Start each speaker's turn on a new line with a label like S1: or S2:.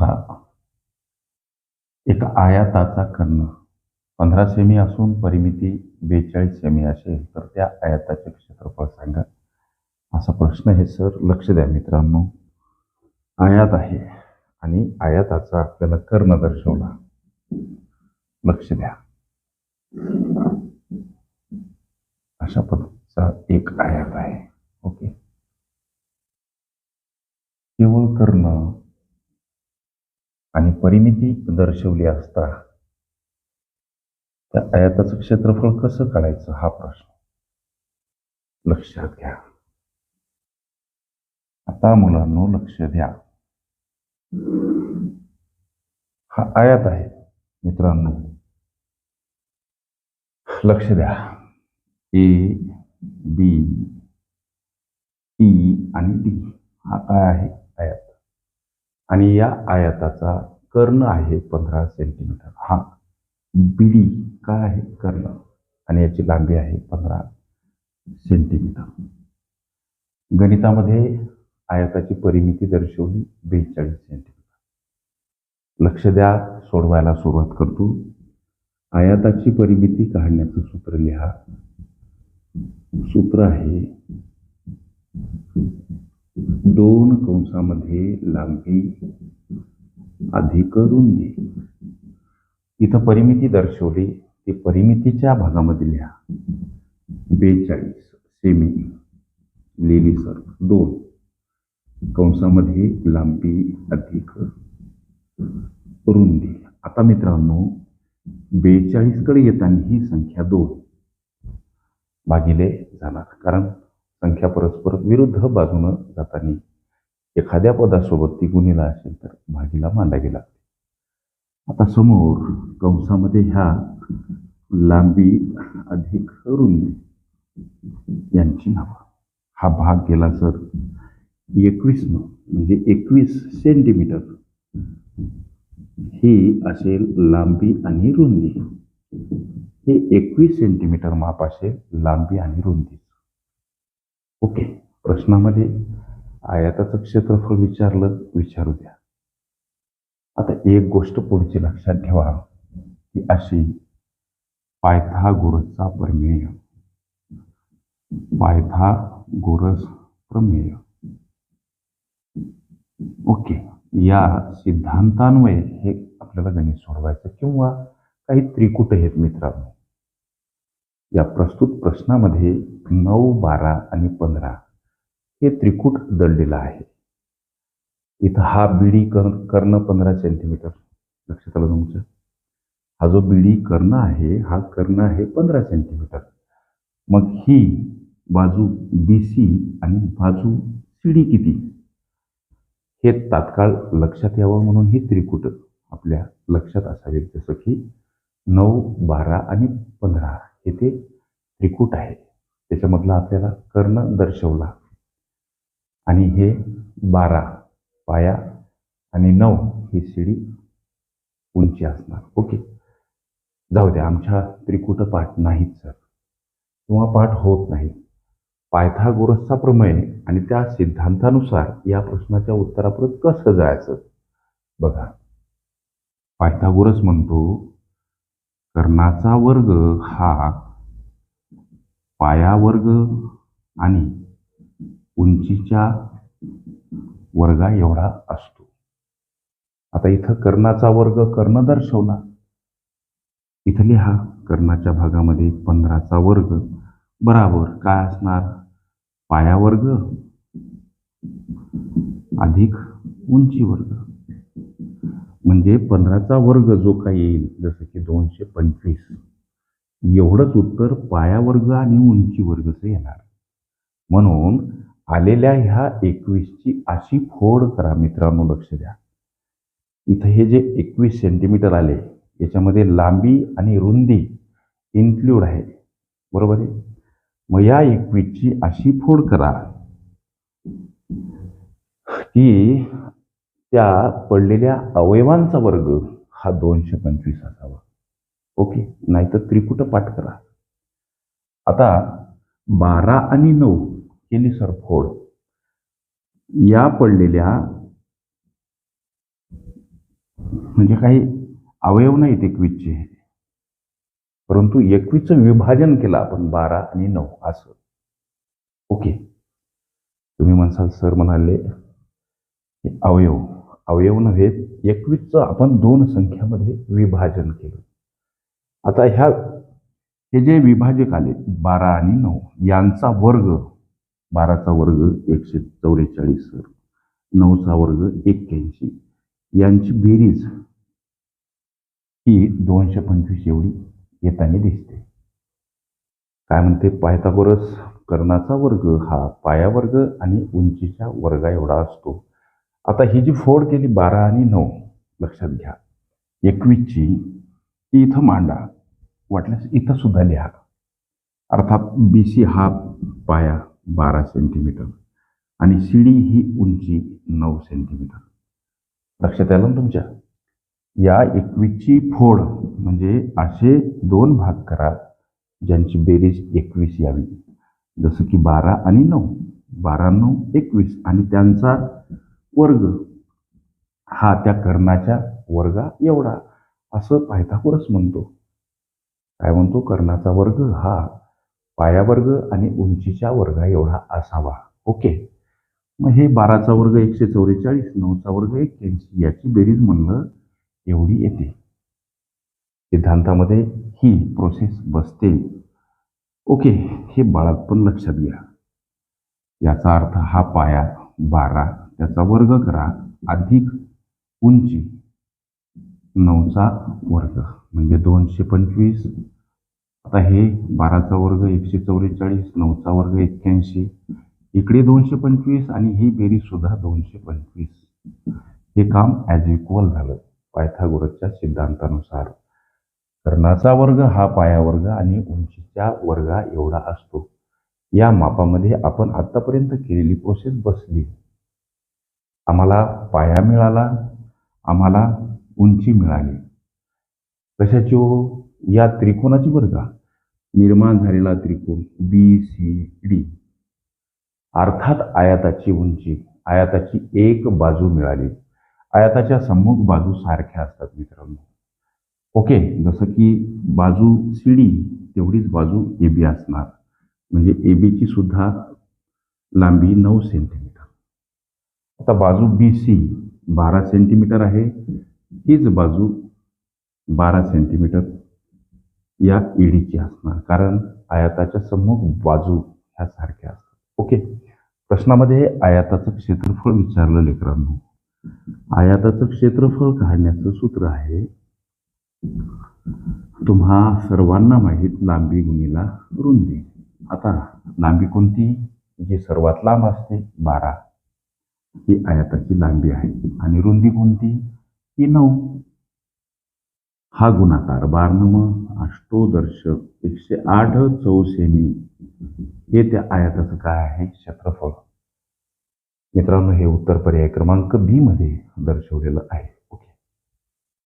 S1: बघा एक आयाताचा कर्ण. पंधरा सेमी असून परिमिती बेचाळीस सेमी असेल तर त्या आयाताचे क्षेत्रफळ सांगा. असा प्रश्न हे सर. लक्ष द्या मित्रांनो. आयात आहे आणि आयाताचा आपल्याला कर्ण दर्शवला. लक्ष द्या. अशा पद्धतीचा एक आयात आहे. ओके. केवळ कर्ण आणि परिमिती दर्शवली असता त्या आयाताचं क्षेत्रफळ कसं काढायचं हा प्रश्न? लक्षात घ्या. आता मुलांनो लक्ष द्या. हा आयात आहे मित्रांनो. लक्ष द्या. ए बी टी आणि डी हा काय आहे? आणि या आयाताचा कर्ण आहे पंधरा सेंटीमीटर हा बिडी काय आहे? कर्ण. आणि याची लांबी आहे पंधरा सेंटीमीटर गणितामध्ये आयताची परिमिती दर्शवली बेचाळीस सेंटीमीटर लक्ष द्या सोडवायला सुरुवात करतो. आयाताची परिमिती काढण्याचं सूत्र लिहा. सूत्र आहे दोन कंसामध्ये लांबी अधिक रुंदी इथं परिमिती दर्शवली ती परिमितीच्या भागामध्ये लिहा. बेचाळीस सेमी लिहिली सर दोन. कंसामध्ये लांबी अधिक रुंदी आता मित्रांनो बेचाळीसकडे येताना ही संख्या दोन. भागिले जाणार. कारण संख्या परस्पर विरुद्ध बाजूनं जाताना एखाद्या पदासोबत ती गुन्हेला असेल तर भागीला मांडावी लागते. आता समोर कंसामध्ये ह्या लांबी अधिक रुंदी यांची नावं. हा भाग गेला सर एकवीसनं म्हणजे एकवीस सेंटीमीटर. ही असेल लांबी आणि रुंदी. हे एकवीस सेंटीमीटर माप असेल लांबी आणि रुंदी. ओके. प्रश्नामध्ये आयाताचं क्षेत्रफळ विचारलं विचारू द्या. आता एक गोष्ट पुढची लक्षात ठेवा की अशी पायथागोरसचा प्रमेय. पायथागोरस प्रमेय. ओके. या सिद्धांतान्वये हे आपल्याला गणित सोडवायचं किंवा काही त्रिकुट आहेत मित्रांनो. या प्रस्तुत प्रश्नामध्ये नऊ बारा आणि पंधरा हे त्रिकूट दळलेलं आहे. इथं हा बिडी कर कर्ण पंधरा सेंटीमीटर लक्षात आलं तुमचं? हा जो बिडी कर्ण आहे हा कर्ण आहे पंधरा सेंटीमीटर मग ही बाजू बी सी आणि बाजू सी डी किती? हे तात्काळ लक्षात यावं म्हणून ही त्रिकूट आपल्या लक्षात असावीत जसं की नऊ बारा आणि पंधरा. हे त्रिकूट आहे. त्याच्यामधला आपल्याला कर्ण दर्शवला. आणि हे बारा पाया आणि नऊ ही शिडी उंची असणार. ओके. जाऊ द्या आमच्या त्रिकूट पाठ नाहीत सर. किंवा पाठ होत नाही पायथागोरसचा प्रमेय आणि त्या सिद्धांतानुसार या प्रश्नाच्या उत्तरापर्यंत कसं जायचं? बघा. पायथागोरस म्हणतो कर्णाचा वर्ग हा पाया वर्ग आणि उंचीच्या वर्गा एवढा असतो. आता इथं कर्णाचा वर्ग कर्ण दर्शवला. इथं लिहा कर्णाच्या भागामध्ये पंधराचा वर्ग. बराबर काय असणार? पाया वर्ग अधिक उंची वर्ग. म्हणजे पंधराचा वर्ग जो काही येईल जसं की दोनशे पंचवीस एवढंच उत्तर पाया वर्ग आणि उंची वर्गचं येणार. म्हणून आलेल्या ह्या एकवीसची अशी फोड करा मित्रांनो लक्ष द्या. इथं हे जे एकवीस सेंटीमीटर आले याच्यामध्ये लांबी आणि रुंदी इन्क्ल्यूड आहे. बरोबर आहे? मग या एकवीसची अशी फोड करा की त्या पडलेल्या अवयवांचा वर्ग हा दोनशे पंचवीस असावा. ओके? नाहीतर त्रिकुट पाठ करा. आता बारा आणि नऊ केली सरफोड. या पडलेल्या म्हणजे काही अवयव नाहीत एकवीसचे. परंतु एकवीसचं विभाजन केलं आपण बारा आणि नऊ असं. ओके? तुम्ही म्हणसाल सर म्हणाले अवयव अवयव नव्हे एकवीसचं आपण दोन संख्यामध्ये विभाजन केलं. आता ह्या हे जे विभाजक आले बारा आणि नऊ यांचा वर्ग बाराचा वर्ग एकशे चौवेचाळीस नऊचा वर्ग एक्क्याऐंशी यांची बेरीज ही दोनशे पंचवीस एवढी येताना दिसते. काय म्हणते? पायथागोरस कर्णाचा वर्ग हा पाया वर्ग आणि उंचीच्या वर्गा एवढा असतो. आता ही जी फोड केली बारा आणि नऊ लक्षात घ्या. एकवीसची ती इथं मांडा. वाटल्यास इथं सुद्धा लिहा. अर्थात बी सी हा पाया बारा सेंटीमीटर आणि सी डी ही उंची नऊ सेंटीमीटर लक्षात आलं ना तुमच्या? या एकवीसची फोड म्हणजे असे दोन भाग करा ज्यांची बेरीज एकवीस यावी. जसं की बारा आणि नऊ बारा नऊ एकवीस आणि त्यांचा वर्ग. हा त्या कर्णाच्या वर्गा एवढा. असं पायथागोरस म्हणतो. काय म्हणतो? कर्णाचा वर्ग हा पायावर्ग आणि उंचीच्या वर्गा एवढा असावा. ओके? मग हे बाराचा वर्ग एकशे चौवेचाळीस नऊचा वर्ग एक्क्याऐंशी याची बेरीज म्हणलं एवढी येते. सिद्धांतामध्ये ही प्रोसेस बसते. ओके? हे बाळात पण लक्षात घ्या. याचा अर्थ हा पाया बारा. त्याचा वर्ग करा. अधिक उंची नऊचा वर्ग. म्हणजे दोनशे पंचवीस. आता हे बाराचा वर्ग एकशे चौवेचाळीस नऊचा वर्ग एक्क्याऐंशी. इकडे दोनशे पंचवीस आणि ही बेरीजसुद्धा दोनशे पंचवीस. हे काम ॲज इक्वल झालं. पायथागोरसच्या सिद्धांतानुसार. कर्णाचा वर्ग हा पाया वर्ग आणि उंचीच्या वर्गा एवढा असतो. या मापामध्ये आपण आत्तापर्यंत केलेली प्रोसेस बसली. आम्हाला पाया मिळाला आम्हाला उंची मिळाली. कशाची हो? या त्रिकोणाची बरं का. निर्माण झालेला त्रिकोण बी सी डी अर्थात आयाताची उंची आयाताची एक बाजू मिळाली. आयाताच्या सम्मुख बाजू सारख्या असतात मित्रांनो. ओके जसं की बाजू सी डी तेवढीच बाजू ए बी असणार. म्हणजे ए बीची सुद्धा लांबी नऊ सेंटीमीटर आता बाजू बी सी बारा सेंटीमीटर आहे. हीच बाजू बारा सेंटीमीटर या ईडीची असणार. कारण आयाताच्या सम्मुख बाजू ह्या सारख्या असतात. ओके? प्रश्नामध्ये आयाताचं क्षेत्रफळ विचारलं लेकरांनो. आयाताचं क्षेत्रफळ काढण्याचं सूत्र आहे तुम्हा सर्वांना माहीत लांबी गुणीला रुंदी. आता लांबी कोणती? जी सर्वात लांब असते बारा. ही आयाताची लांबी आहे. आणि रुंदी कोणती? ही नऊ. हा गुणाकार बारनम अष्टोदर्शक एकशे आठ चौसेमी. हे त्या आयाताचं काय आहे? क्षेत्रफळ. मित्रांनो हे उत्तर पर्याय क्रमांक बी मध्ये दर्शवलेलं आहे.